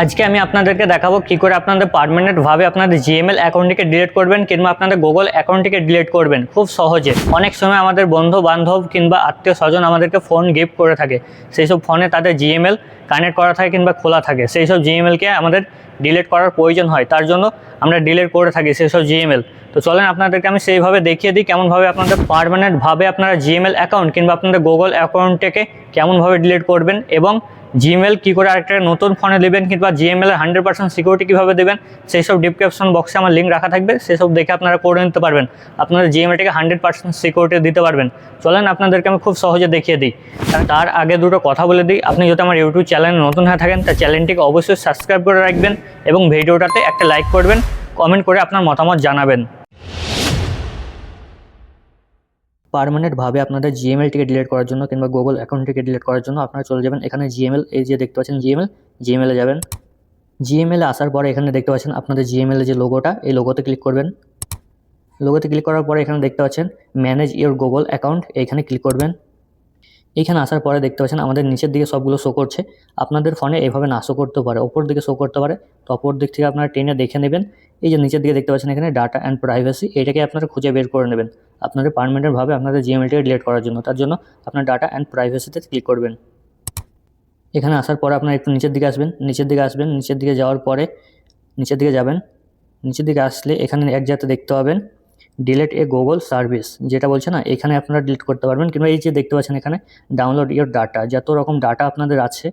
আজকে আমি আপনাদেরকে দেখাবো কি করে আপনাদের পার্মানেন্টভাবে আপনাদের জিএমএল অ্যাকাউন্টটিকে ডিলিট করবেন কিংবা আপনাদের গুগল অ্যাকাউন্টটিকে ডিলিট করবেন খুব সহজে। অনেক সময় আমাদের বন্ধু বান্ধব কিংবা আত্মীয় স্বজন আমাদেরকে ফোন গিফট করে থাকে। সেই সব ফোনে তাদের জিএমএল কানেক্ট করা থাকে কিংবা খোলা থাকে। সেই সব জিএমএলকে আমাদের ডিলিট করার প্রয়োজন হয়। তার জন্য আমরা ডিলিট করে থাকি সেই সব জিএমএল তো চলেন আপনাদেরকে আমি সেইভাবে দেখিয়ে দিই কেমনভাবে আপনাদের পার্মানেন্টভাবে আপনারা জিএমএল অ্যাকাউন্ট কিংবা আপনাদের গুগল অ্যাকাউন্টটাকে কেমনভাবে ডিলিট করবেন এবং জিমেল কী করে আরেকটা নতুন ফোনে দেবেন কিংবা জিএমএল হান্ড্রেড পার্সেন্ট সিকিউরিটি কীভাবে দেবেন, সেই সব ডিসক্রিপশন বক্সে আমার লিঙ্ক রাখা থাকবে সেসব দেখে আপনারা করে নিতে পারবেন। আপনাদের জিএমএলটাকে হান্ড্রেড পার্সেন্ট সিকিউরিটি দিতে পারবেন। চলেন আপনাদেরকে আমি খুব সহজে দেখিয়ে দিই। তার আগে দুটো কথা বলে দিই। আপনি যদি আমার ইউটিউব চ্যানেলে নতুন হয়ে থাকেন তার চ্যানেলটিকে অবশ্যই সাবস্ক্রাইব করে রাখবেন এবং ভিডিওটাতে একটা লাইক করবেন কমেন্ট করে আপনার মতামত জানাবেন। পার্মানেন্টভাবে আপনাদের জিএমএল জিএমএলটিকে ডিলিট করার জন্য কিংবা গুগল অ্যাকাউন্ট অ্যাকাউন্টটিকে ডিলিট করার জন্য আপনারা চলে যাবেন। এখানে জিএমএল এই যে দেখতে পাচ্ছেন জিএমএল জিএমএলে যাবেন। জিএমএলে আসার পরে এখানে দেখতে পাচ্ছেন আপনাদের জিএমএল যে লোগোটা এই লোগোতে ক্লিক করবেন। লোগোতে ক্লিক করার পরে এখানে দেখতে পাচ্ছেন ম্যানেজ ইওর গুগল অ্যাকাউন্ট এখানে ক্লিক করবেন। এখানে আসার পরে দেখতে পাচ্ছেন আমাদের নিচের দিকে সবগুলো শো করছে। আপনাদের ফোনে এভাবে না শো করতে পারে, ওপর দিকে শো করতে পারে। তো অপর দিক থেকে আপনারা টেনে দেখে নেবেন। এই যে নিচের দিকে দেখতে পাচ্ছেন এখানে ডাটা অ্যান্ড প্রাইভেসি এটাকে আপনারা খুঁজে বের করে নেবেন। আপনাদের পারমানেন্টভাবে আপনাদের জিএমএলটিকে ডিলিট করার জন্য। তার জন্য আপনার ডাটা অ্যান্ড প্রাইভেসিতে ক্লিক করবেন। এখানে আসার পরে আপনারা একটু নিচের দিকে আসবেন। নিচের দিকে আসবেন। নিচের দিকে যাওয়ার পরে নিচের দিকে যাবেন। নিচের দিকে আসলে এখানে এক জায়গাতে দেখতে পাবেন ডিলেট এ গুগল সার্ভিস যেটা বলছে না, এখানে আপনারা ডিলিট করতে পারবেন। কিংবা এই যে দেখতে পাচ্ছেন এখানে ডাউনলোড ইয়োর ডাটা যত রকম ডাটা আপনাদের আছে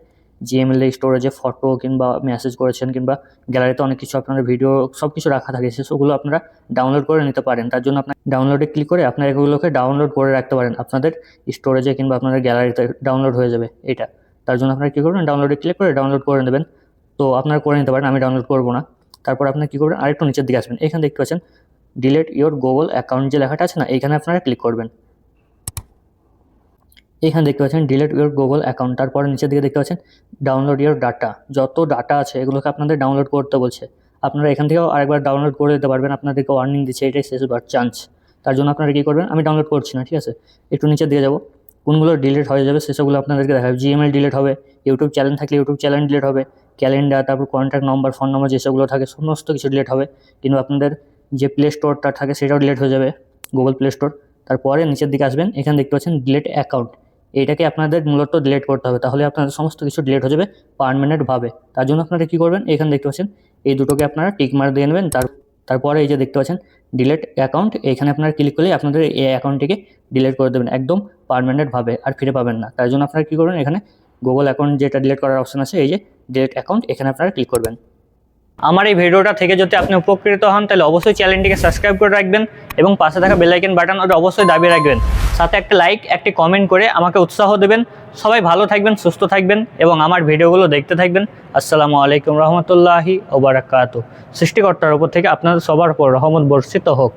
জিএমএল স্টোরেজে ফটো কিংবা মেসেজ করেছেন কিংবা গ্যালারিতে অনেক কিছু আপনাদের ভিডিও সব কিছু রাখা থাকে সেসবগুলো আপনারা ডাউনলোড করে নিতে পারেন। তার জন্য আপনার ডাউনলোডে ক্লিক করে আপনারা এগুলোকে ডাউনলোড করে রাখতে পারেন। আপনাদের স্টোরেজে কিংবা আপনাদের গ্যালারিতে ডাউনলোড হয়ে যাবে এটা। তার জন্য আপনারা কী করবেন? ডাউনলোডে ক্লিক করে ডাউনলোড করে নেবেন। তো আপনারা করে নিতে পারেন, আমি ডাউনলোড করব না। তারপর আপনারা কী করবেন? আরেকটু নিচের দিকে আসবেন। এখানে দেখতে পাচ্ছেন ডিলেট ইওর গুগল অ্যাকাউন্ট যে লেখাটা আছে না এখানে আপনারা ক্লিক করবেন। এখানে দেখতে পাচ্ছেন ডিলেট ইউর গুগল অ্যাকাউন্ট তারপরে নিচের দিকে দেখতে পাচ্ছেন ডাউনলোড ইউর ডাটা যত ডাটা আছে, এগুলোকে আপনাদের ডাউনলোড করতে বলছে। আপনারা এখান থেকেও আরেকবার ডাউনলোড করে দিতে পারবেন, আপনাদেরকে ওয়ার্নিং দিচ্ছে, এটাই শেষবার চান্স তার জন্য আপনারা কী করবেন, আমি ডাউনলোড করছি না, ঠিক আছে? একটু নিচে দিয়ে যাব। কোনগুলো ডিলিট হয়ে যাবে সেসবগুলো আপনাদেরকে দেখাবে। জিএমএল ডিলিট হবে ইউটিউব চ্যানেল থাকলে ইউটিউব চ্যানেল ডিলিট হবে ক্যালেন্ডার তারপর কন্ট্যাক্ট নম্বর ফোন নম্বর যেসবগুলো থাকে, সমস্ত কিছু ডিলিট হবে। কিন্তু আপনাদের যে প্লে স্টোরটা থাকে, সেটাও ডিলিট হয়ে যাবে গুগল প্লে স্টোর তারপরে নিচের দিকে আসবেন, এখানে দেখতে পাচ্ছেন ডিলেট অ্যাকাউন্ট এইটাকে আপনাদের মূলত ডিলেট করতে হবে। তাহলে আপনাদের সমস্ত কিছু ডিলেট হয়ে যাবে পারমানেন্টভাবে তার জন্য আপনারা কী করবেন? এখানে দেখতে পাচ্ছেন, এই দুটোকে আপনারা টিক মার দিয়ে নেবেন। তার, তারপরে এই যে দেখতে পাচ্ছেন ডিলেট অ্যাকাউন্ট এখানে আপনারা ক্লিক করলে আপনাদের এই অ্যাকাউন্টটিকে ডিলেট করে দেবেন, একদম পারমানেন্টভাবে আর ফিরে পাবেন না। তার জন্য আপনারা কী করবেন? এখানে গুগল অ্যাকাউন্ট যেটা ডিলেট করার অপশন আছে, এই যে ডিলেট অ্যাকাউন্ট এখানে আপনারা ক্লিক করবেন। আমার এই ভিডিওটা থেকে যদি আপনি উপকৃত হন, তাহলে অবশ্যই চ্যানেলটিকে সাবস্ক্রাইব করে রাখবেন এবং পাশে থাকা বেলাইকেন বাটন ওটা অবশ্যই দাবিয়ে রাখবেন। সাথে একটা লাইক একটি কমেন্ট করে আমাকে উৎসাহ দেবেন। সবাই ভালো থাকবেন, সুস্থ থাকবেন এবং আমার ভিডিওগুলো দেখতে থাকবেন। আসসালামু আলাইকুম রহমতুল্লাহি ওবরাকাত সৃষ্টিকর্তার উপর থেকে আপনাদের সবার উপর রহমত বর্ষিত হোক।